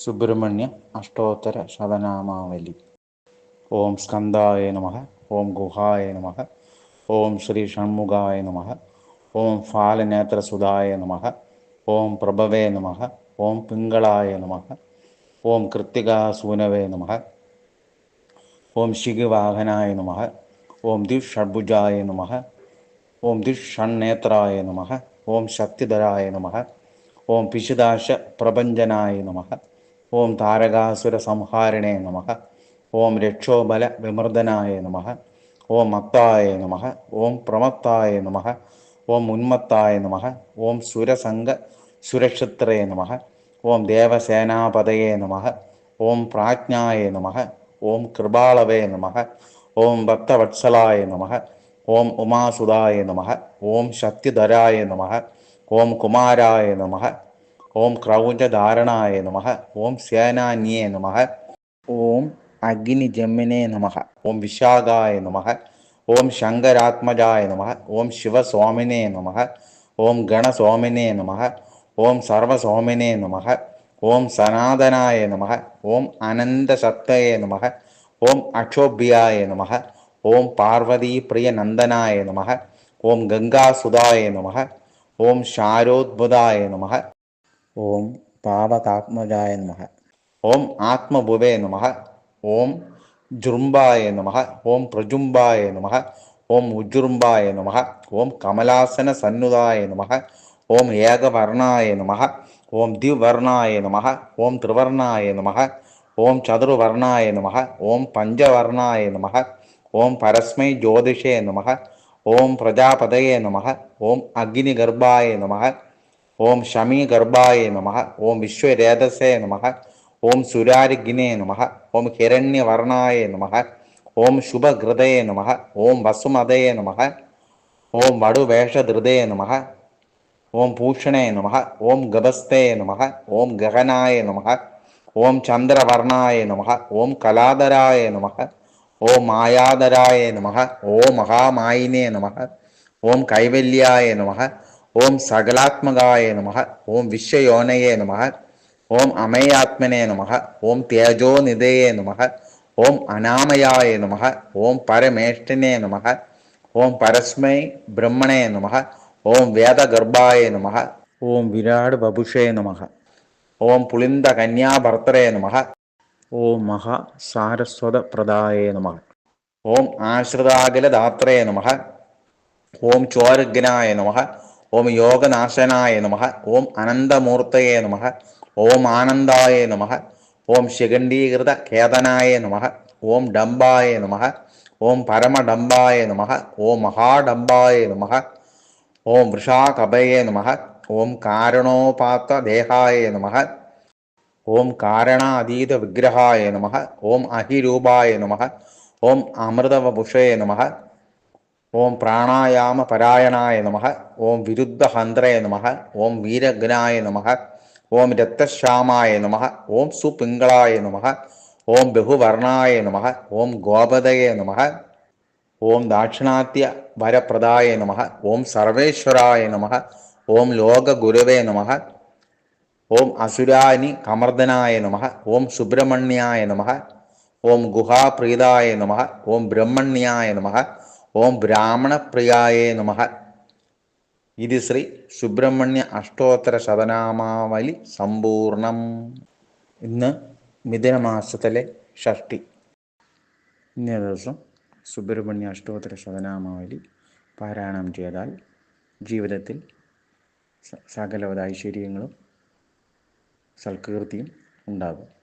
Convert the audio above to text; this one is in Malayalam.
സുബ്രഹ്മണ്യ അഷ്ടോത്തര ശതനാമാവലി ഓം സ്കന്ദായ നമ ഓം ഗുഹായ നമ ഓം ശ്രീ ഷൺമുഖായ നമ ഓം ഫാലനേത്രസുതായ നമ ഓം പ്രഭവേ നമ ഓം പിങ്കളായ നമ ഓം കൃത്തികാസൂനവേ നമ ഓം ശിഖിവാഹനായ നമ ഓം ദിഷഡ്ഭുജായ നമ ഓം ദിഷണ്ണേത്രായ നമ ഓം ശക്തിധരായ നമ ഓം പിശുദാശ പ്രപഞ്ചനായ നമ ഓം താരകാസുര സംഹാരണേ നമ ഓം രക്ഷോബല വിമർദനായ നമ ഓം മത്തായ നമ ഓം പ്രമത്തായ നമ ഓം ഉന്മത്തായ നമ ഓം സുരസംഗ സുരക്ഷത്രേ നമ ഓം ദേവസേനാപതയേ നമ ഓം പ്രാജ്ഞായ നമ ഓം കൃപാളവേ നമ ഓം ഭക്തവത്സലായ നമ ഓം ഉമാസുതായ നമ ഓം ശക്തിധരായ നമ ഓം കുമാരായ നമ ഓം ക്രൗഞ്ചധാരണായ നമ ഓം സേനാന്യേ നമ ഓം അഗ്നി അഗ്നിജമ്മിനേ നമ ഓം വിശാഖായ നമ ഓം ശങ്കരാത്മജായ നമ ഓം ശിവസ്വാമിനേ നമ ഓം ഗണസ്വാമിനേ നമ ഓം സർവസ്വാമിനേ നമ ഓം സനാതനായ നമ ഓം അനന്തശക്തയെ നമ ഓം അക്ഷോഭ്യായ നമ ഓം പാർവതി പ്രിയ നന്ദനായ നമ ഓം ഗംഗാസുതായ നമ ഓം ശാരോദ്ഭുതായ നമ ఓం పావకాత్మజాయ నమ ఓం ఆత్మ భువే నమ ఓం జృంభాయ నమ ఓం ప్రజుంభాయ నమ ఓం ఉజృంభాయ నమ ఓం కమలాసన సన్నుదాయ నమ ఓం ఏకవర్ణాయ నమ ఓం ద్వివర్ణాయ నమ ఓం త్రివర్ణాయ నమ ఓం చతుర్వర్ణాయ నమ ఓం పంచవర్ణాయ నమ ఓం పరస్మై జ్యోతిషే నమ ఓం ప్రజాపతయే నమ ఓం అగ్నిగర్భాయ నమ ஓம் ஷமீ கர்பாயே நம ஓம் விஸ்வ ரேதசே நம ஓம் சுராரி கினே நம ஓம் ஹிரண்ய வர்ணாய நம ஓம் சுப கிருதய நம ஓம் வசுமதய நம ஓம் வடு வேஷதிருதய நம ஓம் பூஷணே நம ஓம் கபஸ்தே நம ஓம் ககனாய நம ஓம் சந்திரவர்ணாய நம ஓம் கலாதராய நம ஓம் மாயாதராய நம ஓம் மகாமாயினே நம ஓம் கைவல்யாய நம ഓം സകലാത്മകായ നമ ഓം വിശ്വയോനയേ നമ ഓം അമയാത്മനെ നമ ഓം തേജോനിധയേ നമ ഓം അനാമയായ നമ ഓം പരമേഷ്ഠനെ നമ ഓം പരസ്മൈ ബ്രഹ്മണേ നമ ഓം വേദഗർഭായ നമ ഓം വിരാട് ബഭുഷേ നമ ഓം പുളിന്ദ കന്യാഭർത്തരേ നമ ഓം മഹാ സാരസ്വത പ്രദായേ നമ ഓം ആശ്രിതാകലദാത്രേ നമ ഓം ചോരഗ്നായ നമ ഓം യോഗനാശനായ നമ ഓം അനന്തമൂർത്തയെ നമ ഓം ആനന്ദായ നമ ഓം ശിഖണ്ഡീകൃത ഖേദനായ നമ ഓം ഡംബായ നമ ഓം പരമഡംബായ നമ ഓം മഹാഡംബായ നമ ഓം വൃഷാകപയെ നമ ഓം കാരണോപാത്തദേഹായ നമ ഓം കാരണാതീത വിഗ്രഹായ നമ ഓം അഹിരൂപായ നമ ഓം അമൃതവപുഷയ നമ ഓം പ്രാണായാമ പരായണായ നമ ഓം വിരുദ്ധ ഹന്ത്രയ നമ ഓം വീരഗ്നായ നമ ഓം രക്തശ്യാമായ നമ ഓം സുപിംഗളായ നമ ഓം ബഹുവർണായ നമ ഓം ഗോപതയെ നമ ഓം ദാക്ഷിണാത്യ വരപ്രദായ നമ ഓം സർവേശ്വരായ നമ ഓം ലോകഗുരവേ നമ ഓം അസുരാനി കമർദനായ നമ ഓം സുബ്രഹ്മണ്യായ നമ ഓം ഗുഹാപ്രീതായ നമ ഓം ബ്രഹ്മണ്യായ നമ ഓം ബ്രാഹ്മണപ്രിയായേ നമ. ഇത് ശ്രീ സുബ്രഹ്മണ്യ അഷ്ടോത്തര ശതനാമാവലി സമ്പൂർണം. ഇന്ന് മിഥുനമാസത്തിലെ ഷഷ്ടി. ഇന്നേ ദിവസം സുബ്രഹ്മണ്യ അഷ്ടോത്തര ശതനാമാവലി പാരായണം ചെയ്താൽ ജീവിതത്തിൽ സകലവിധ ഐശ്വര്യങ്ങളും സൽകീർത്തിയും ഉണ്ടാകും.